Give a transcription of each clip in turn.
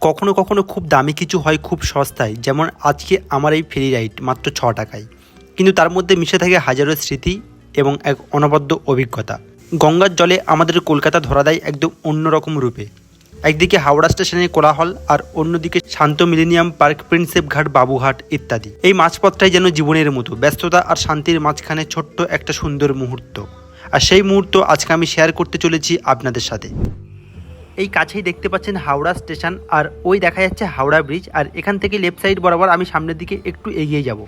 কখনো কখনো খুব দামি কিছু হয় খুব সস্তায়। যেমন আজকে আমার এই ফ্রি রাইড মাত্র ছ টাকায়। কিন্তু তার মধ্যে মিশে থাকে হাজারো স্মৃতি এবং এক অনবদ্য অভিজ্ঞতা। গঙ্গার জলে আমাদের কলকাতা ধরা দেয় একদম অন্যরকম রূপে। একদিকে হাওড়া স্টেশনের কোলাহল আর অন্যদিকে শান্ত মিলেনিয়াম পার্ক প্রিন্সেপ ঘাট, বাবুঘাট ইত্যাদি। এই মাঝপথটাই যেন জীবনের মতো, ব্যস্ততা আর শান্তির মাঝখানে ছোট্ট একটা সুন্দর মুহূর্ত। আর সেই মুহূর্ত আজকে আমি শেয়ার করতে চলেছি আপনাদের সাথে। এই কাছেই দেখতে পাচ্ছেন হাওড়া স্টেশন, আর ওই দেখা যাচ্ছে হাওড়া ব্রিজ, আর এখান থেকে লেফট সাইড বরাবর আমি সামনের দিকে একটু এগিয়ে যাব।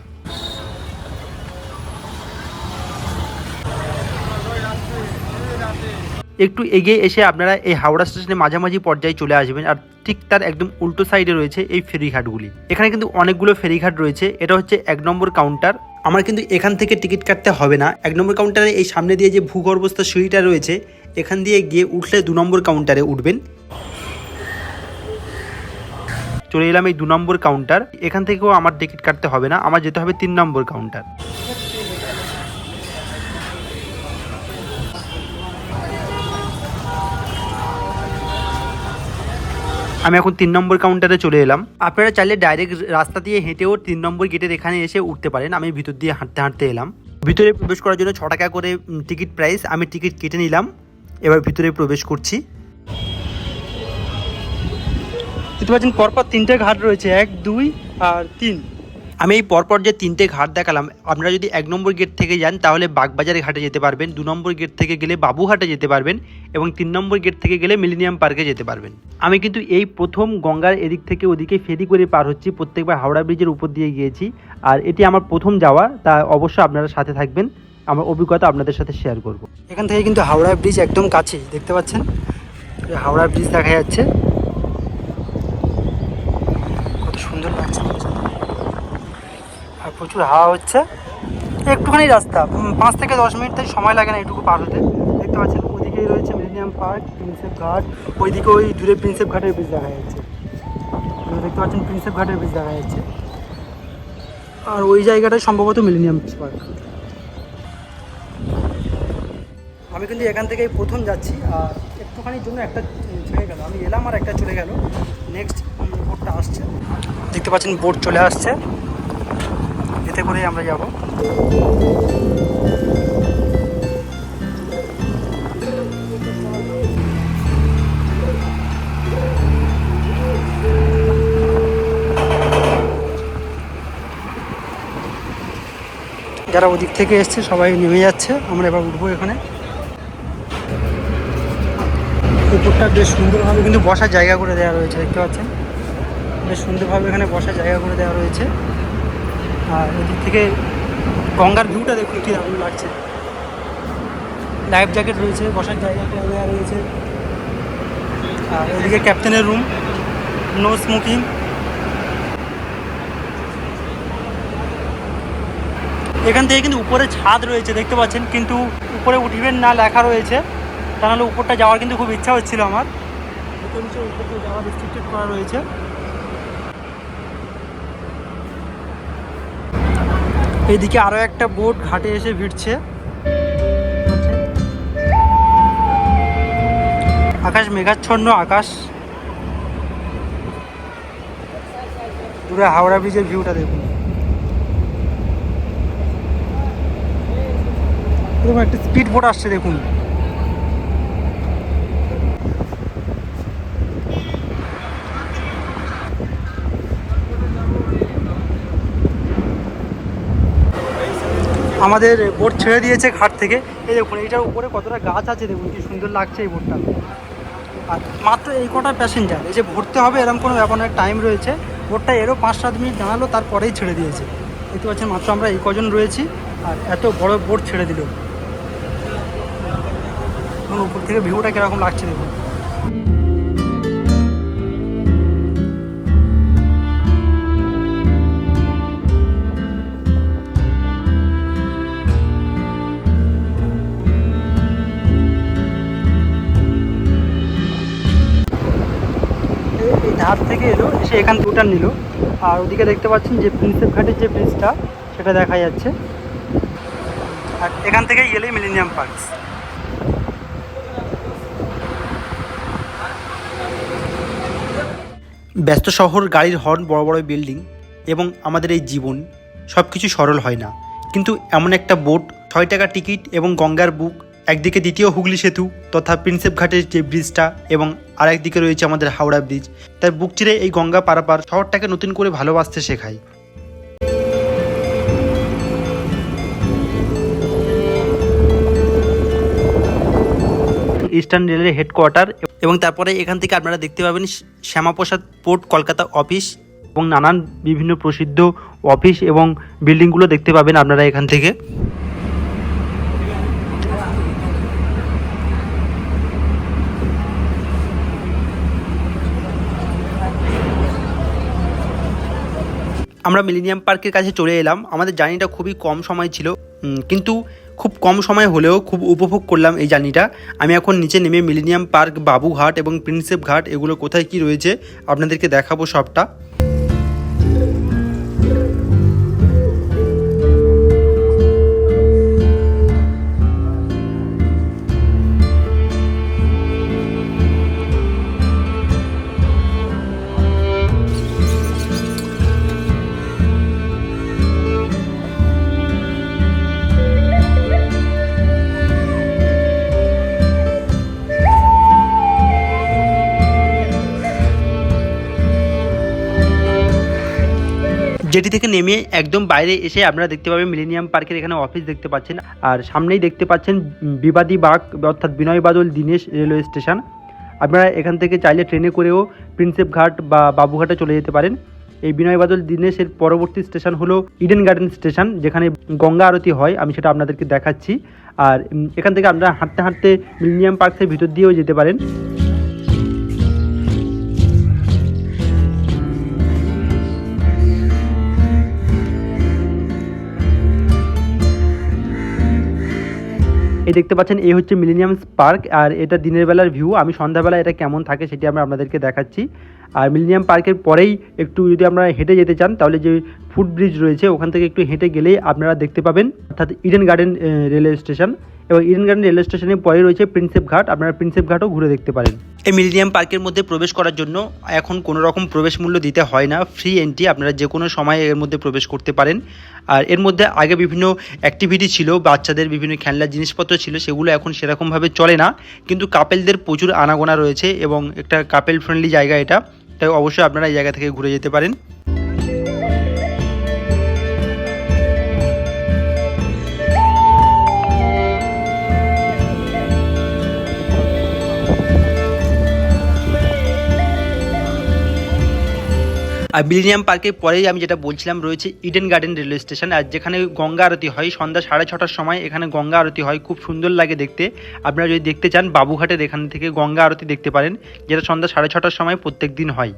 একটু এগিয়ে এসে আপনারা এই হাওড়া স্টেশনের মাঝামাঝি পর্যায়ে চলে আসবেন, আর ঠিক তার একদম উল্টো সাইডে রয়েছে এই ফেরিঘাটগুলি। এখানে কিন্তু অনেকগুলো ফেরিঘাট রয়েছে, এটা হচ্ছে এক নম্বর কাউন্টার। আমার কিন্তু এখান থেকে টিকিট কাটতে হবে না। এক নম্বর কাউন্টারে এই সামনে দিয়ে যে ভূগর্ভস্থ সিঁড়িটা রয়েছে এখান দিয়ে গিয়ে উঠলে দু নম্বর কাউন্টারে উঠবেন। চলে এলাম এই দু নম্বর কাউন্টার এখান থেকেও আমার টিকিট কাটতে হবে না, আমার যেতে হবে তিন নম্বর কাউন্টার আমি এখন তিন নম্বর কাউন্টারে চলে এলাম। আপনারা চাইলে ডাইরেক্ট রাস্তা দিয়ে হেঁটেও তিন নম্বর গেটের এখানে এসে উঠতে পারেন। আমি ভিতর দিয়ে হাঁটতে হাঁটতে এলাম। ভিতরে প্রবেশ করার জন্য ছ টাকা করে টিকিট প্রাইস আমি টিকিট কেটে নিলাম। এবার ভিতরে প্রবেশ করছি। দেখতে পাচ্ছেন পরপর তিনটে ঘাট রয়েছে এক দুই আর তিন। আমি এই পরপর যে তিনটে ঘাট দেখালাম আপনারা যদি এক নম্বর গেট থেকে যান তাহলে বাগবাজারে ঘাটে যেতে পারবেন দু নম্বর গেট থেকে গেলে বাবুঘাটে যেতে পারবেন এবং তিন নম্বর গেট থেকে গেলে মিলেনিয়াম পার্কে যেতে পারবেন। আমি কিন্তু এই প্রথম গঙ্গার এদিক থেকে ওদিকে ফেরি করে পার হচ্ছি প্রত্যেকবার হাওড়া ব্রিজের উপর দিয়ে গিয়েছি। আর এটি আমার প্রথম যাওয়া তা অবশ্যই আপনারা সাথে থাকবেন। আমার অভিজ্ঞতা আপনাদের সাথে শেয়ার করব। এখান থেকে কিন্তু হাওড়া ব্রিজ একদম কাছেই, দেখতে পাচ্ছেন? হাওড়া ব্রিজ দেখা যাচ্ছে। কত সুন্দর লাগছে আর প্রচুর হাওয়া হচ্ছে। একটুখানি রাস্তা পাঁচ থেকে দশ মিনিট তাই সময় লাগে না এটুকু পার হতে। দেখতে পাচ্ছেন, ওদিকেই রয়েছে মিলেনিয়াম পার্ক প্রিন্সেপ ঘাট ওইদিকে ওই দূরে প্রিন্সেপ ঘাটের ব্রিজ দেখা যাচ্ছে। দেখতে পাচ্ছেন প্রিন্সেপ ঘাটের ব্রিজ দেখা যাচ্ছে। আর ওই জায়গাটায় সম্ভবত মিলেনিয়াম পার্ক আমি কিন্তু এখান থেকেই প্রথম যাচ্ছি, আর একটুখানির জন্য একটা ছেড়ে গেল। আমি এলাম আর একটা চলে গেল। নেক্সট বোটটা আসছে। দেখতে পাচ্ছেন, বোট চলে আসছে। এতে করেই আমরা যাব। যারা ওদিক থেকে এসছে, সবাই নেমে যাচ্ছে। আমরা এবার উঠবো এখানে। উপরটা বেশ সুন্দরভাবে কিন্তু বসার জায়গা করে দেওয়া রয়েছে, দেখতে পাচ্ছেন? বেশ সুন্দরভাবে এখানে বসার জায়গা করে দেওয়া রয়েছে। আর এদিক থেকে গঙ্গার ভিউটা দেখুন, কি দারুণ লাগছে। লাইফ জ্যাকেট রয়েছে, বসার জায়গা করে দেওয়া রয়েছে। আর এদিকে ক্যাপ্টেনের রুম নো স্মোকিং এখান থেকে কিন্তু উপরে ছাদ রয়েছে, দেখতে পাচ্ছেন, কিন্তু উপরে উঠিবেন না, লেখা রয়েছে। তা নাহলে উপরটা যাওয়ার কিন্তু খুব ইচ্ছা হচ্ছিল আমার। উপরটা যাওয়া করা রয়েছে। এইদিকে আরও একটা বোট ঘাটে এসে ভিড়ছে। আকাশ মেঘাচ্ছন্ন, আকাশ। দূরে হাওড়া ব্রিজের ভিউটা দেখুন। এরকম একটা স্পিড বোট আসছে, দেখুন। আমাদের বোট ছেড়ে দিয়েছে ঘাট থেকে। এই দেখুন, এইটার উপরে কতটা গাছ আছে, দেখুন, কি সুন্দর লাগছে এই বোটটা। আর মাত্র এই কটা প্যাসেঞ্জার এই যে ভরতে হবে এরকম কোনো ব্যাপার নয় টাইম রয়েছে। বোটটা এরও পাঁচ সাত মিনিট দাঁড়াল, তারপরেই ছেড়ে দিয়েছে। দেখতে পাচ্ছেন, মাত্র আমরা এই কজন রয়েছি, আর এত বড় বোট ছেড়ে দিল। উপর থেকে ভিউটা কীরকম লাগছে, দেখুন। থেকে এলো, এসে এখান দুটার নিল। আর ওদিকে দেখতে পাচ্ছেন যে প্রিন্সেপ ঘাটের যে ব্রিজটা সেটা দেখা যাচ্ছে। আর এখান থেকেই গেলেই মিলেনিয়াম পার্ক ব্যস্ত শহর, গাড়ির হর্ন বড় বড় বিল্ডিং এবং আমাদের এই জীবন সব কিছু সরল হয় না। কিন্তু এমন একটা বোট ছয় টাকা টিকিট এবং গঙ্গার বুক একদিকে দ্বিতীয় হুগলি সেতু, তথা প্রিন্সেপ ঘাটের যে ব্রিজটা এবং আরেকদিকে রয়েছে আমাদের হাওড়া ব্রিজ। তাই বুক চিরে এই গঙ্গা পারাপার শহরটাকে নতুন করে ভালোবাসতে শেখায়। ইস্টার্ন রেলের হেডকোয়ার্টার এবং তারপরে এখান থেকে আপনারা দেখতে পাবেন শ্যামাপ্রসাদ পোর্ট, কলকাতা অফিস এবং নানান বিভিন্ন প্রসিদ্ধ অফিস এবং বিল্ডিংগুলো দেখতে পাবেন আপনারা এখান থেকে। আমরা মিলিনিয়াম পার্কের কাছে চলে এলাম। আমাদের জার্নিটা খুবই কম সময় ছিল। কিন্তু খুব কম সময় হলেও খুব উপভোগ করলাম এই জার্নিটা। আমি এখন নিচে নেমে মিলিনিয়াম পার্ক, বাবুঘাট এবং প্রিন্সেপ ঘাট এগুলো কোথায় কি রয়েছে আপনাদেরকে দেখাবো সবটা। যেটি থেকে নেমে একদম বাইরে এসে আপনারা দেখতে পাবেন মিলেনিয়াম পার্কের এখানে অফিস দেখতে পাচ্ছেন। আর সামনেই দেখতে পাচ্ছেন বিবাদী বাগ অর্থাৎ বিনয় বাদল, দীনেশ রেলওয়ে স্টেশন। আপনারা এখান থেকে চাইলে ট্রেনে করেও প্রিন্সেপ ঘাট বা বাবুঘাটে চলে যেতে পারেন। এই বিনয় বাদল, দীনেশের পরবর্তী স্টেশন হলো ইডেন গার্ডেন স্টেশন, যেখানে গঙ্গা আরতি হয়। আমি সেটা আপনাদেরকে দেখাচ্ছি। আর এখান থেকে আপনারা হাঁটতে হাঁটতে মিলেনিয়াম পার্কের ভিতর দিয়েও যেতে পারেন। এই দেখতে পাচ্ছেন, এই হচ্ছে মিলেনিয়াম পার্ক আর এটা দিনের বেলার ভিউ আমি সন্ধ্যাবেলা এটা কেমন থাকে সেটি আমি আপনাদেরকে দেখাচ্ছি। আর মিলেনিয়াম পার্কের পরেই একটু যদি আপনারা হেঁটে যেতে চান, তাহলে যে ফুট ব্রিজ রয়েছে, ওখান থেকে একটু হেঁটে গেলেই আপনারা দেখতে পাবেন, অর্থাৎ ইডেন গার্ডেন রেলওয়ে স্টেশন এবং ইডেন গার্ডেন রেলওয়ে স্টেশনের পরে রয়েছে প্রিন্সেপ ঘাট আপনারা প্রিন্সেপ ঘাটও ঘুরে দেখতে পারেন। এই মিলেনিয়াম পার্কের মধ্যে প্রবেশ করার জন্য এখন কোনো রকম প্রবেশ মূল্য দিতে হয় না। ফ্রি এন্ট্রি আপনারা যে কোনো সময় এর মধ্যে প্রবেশ করতে পারেন। আর এর মধ্যে আগে বিভিন্ন অ্যাক্টিভিটি ছিল, বাচ্চাদের বিভিন্ন খেলনার জিনিসপত্র ছিল, সেগুলো এখন সেরকমভাবে চলে না। কিন্তু কাপেলদের প্রচুর আনাগোনা রয়েছে এবং একটা কাপেল ফ্রেন্ডলি জায়গা এটা। তাই অবশ্যই আপনারা এই জায়গা থেকে ঘুরে যেতে পারেন। আর মিলেনিয়াম পার্কের পরেই আমি যেটা বলছিলাম রয়েছে ইডেন গার্ডেন রেলওয়ে স্টেশন আর যেখানে গঙ্গা আরতি হয় সন্ধ্যা সাড়ে ছটার সময়, এখানে গঙ্গা আরতি হয়, খুব সুন্দর লাগে দেখতে। আপনারা যদি দেখতে চান, বাবুঘাটের এখান থেকে গঙ্গা আরতি দেখতে পারেন, যেটা সন্ধ্যা সাড়ে ছটার সময় প্রত্যেক দিন হয়।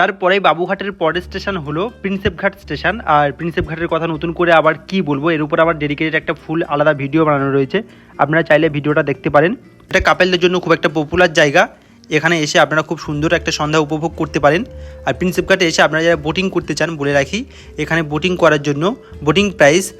তারপরে বাবুঘাটের পরের স্টেশন হলো প্রিন্সেপঘাট স্টেশন আর প্রিন্সেপঘাটের কথা নতুন করে আবার কি বলব, এর উপর আবার ডেডিকেটেড একটা ফুল আলাদা ভিডিও বানানো রয়েছে। আপনারা চাইলে ভিডিওটা দেখতে পারেন। এটা কাপেলদের জন্য খুব একটা পপুলার জায়গা। এখানে এসে আপনারা খুব সুন্দর একটা সন্ধ্যা উপভোগ করতে পারেন। আর প্রিন্সেপ ঘাটে এসে আপনারা যারা বোটিং করতে চান, বলে রাখি, এখানে বোটিং করার জন্য বোটিং প্রাইস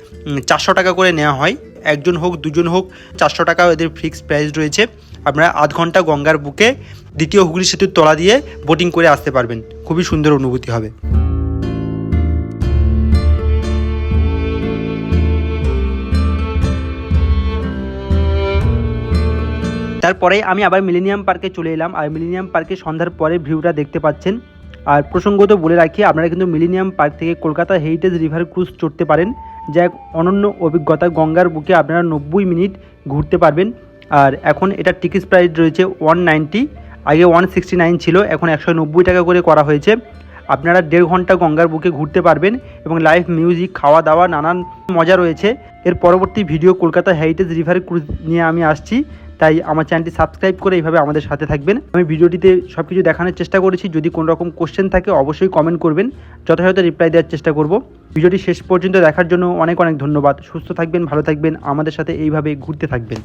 চারশো টাকা করে নেওয়া হয়। একজন হোক, দুজন হোক, চারশো টাকা এদের ফিক্সড প্রাইস রয়েছে। আপনারা আধ ঘণ্টা গঙ্গার বুকে দ্বিতীয় হুগলি সেতুর তলা দিয়ে বোটিং করে আসতে পারবেন। খুবই সুন্দর অনুভূতি হবে। তারপরে আমি আবার মিলেনিয়াম পার্কে চলে এলাম। আর মিলেনিয়াম পার্কে সন্ধ্যার পরে ভিউটা দেখতে পাচ্ছেন। আর প্রসঙ্গত বলে রাখি, আপনারা কিন্তু মিলেনিয়াম পার্ক থেকে কলকাতা হেরিটেজ রিভার ক্রুজ চড়তে পারেন। যা এক অনন্য অভিজ্ঞতা, গঙ্গার বুকে আপনারা নব্বই মিনিট ঘুরতে পারবেন। আর এখন এটা টিকিট প্রাইস রয়েছে ওয়ান নাইনটি আগে ওয়ান সিক্সটি নাইন ছিল, এখন একশো নব্বই টাকা করে করা হয়েছে। আপনারা দেড় ঘণ্টা গঙ্গার বুকে ঘুরতে পারবেন এবং লাইভ মিউজিক খাওয়া দাওয়া নানান মজা রয়েছে। এর পরবর্তী video Kolkata heritage river cruise নিয়ে আমি আসছি। তাই আমার চ্যানেলটি সাবস্ক্রাইব করে এইভাবে আমাদের সাথে থাকবেন। আমি ভিডিওটিতে সব কিছু দেখানোর চেষ্টা করেছি। যদি কোনো রকম কোশ্চেন থাকে, অবশ্যই কমেন্ট করবেন। যথাযথ রিপ্লাই দেওয়ার চেষ্টা করব। ভিডিওটি শেষ পর্যন্ত দেখার জন্য অনেক অনেক ধন্যবাদ। সুস্থ থাকবেন, ভালো থাকবেন। আমাদের সাথে এইভাবে ঘুরতে থাকবেন।